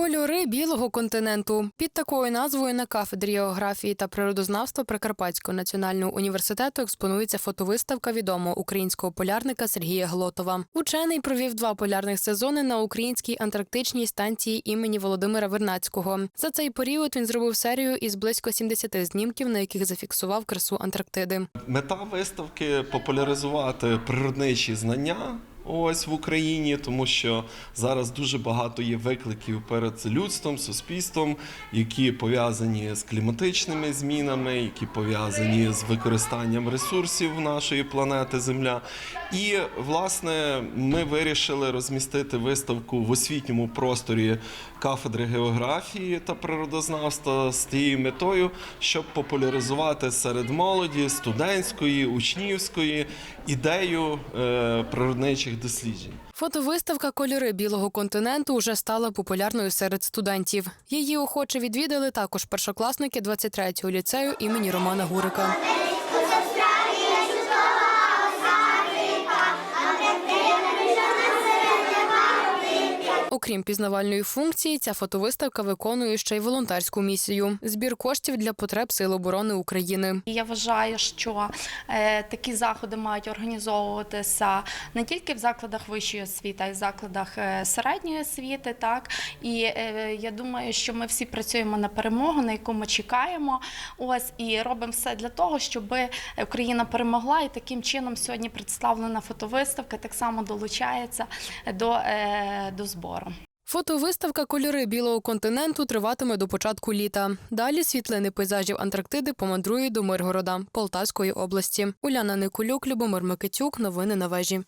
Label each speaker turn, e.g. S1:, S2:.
S1: Кольори білого континенту під такою назвою на кафедрі географії та природознавства Прикарпатського національного університету експонується фотовиставка відомого українського полярника Сергія Глотова. Учений провів два полярних сезони на українській антарктичній станції імені Володимира Вернацького. За цей період він зробив серію із близько 70 знімків, на яких зафіксував красу Антарктиди.
S2: Мета виставки популяризувати природничі знання. Ось в Україні, тому що зараз дуже багато є викликів перед людством, суспільством, які пов'язані з кліматичними змінами, які пов'язані з використанням ресурсів нашої планети Земля. І власне ми вирішили розмістити виставку в освітньому просторі кафедри географії та природознавства з тією метою, щоб популяризувати серед молоді студентської, учнівської ідею е, природничих досліджень.
S1: Фотовиставка Кольори білого континенту вже стала популярною серед студентів. Її охоче відвідали також першокласники 23-го ліцею імені Романа Гурика. Окрім пізнавальної функції, ця фотовиставка виконує ще й волонтерську місію збір коштів для потреб Сил оборони України.
S3: Я вважаю, що е, такі заходи мають організовуватися не тільки в закладах вищої освіти, а й в закладах е, середньої освіти. Так і е, я думаю, що ми всі працюємо на перемогу, на яку ми чекаємо. Ось і робимо все для того, щоб Україна перемогла. І таким чином сьогодні представлена фотовиставка так само долучається до, до збору.
S1: Фотовиставка Кольори білого континенту триватиме до початку літа. Далі світлини пейзажів Антарктиди помандрують до Миргорода Полтавської області. Уляна Никулюк, Любомир Микитюк. Новини на вежі.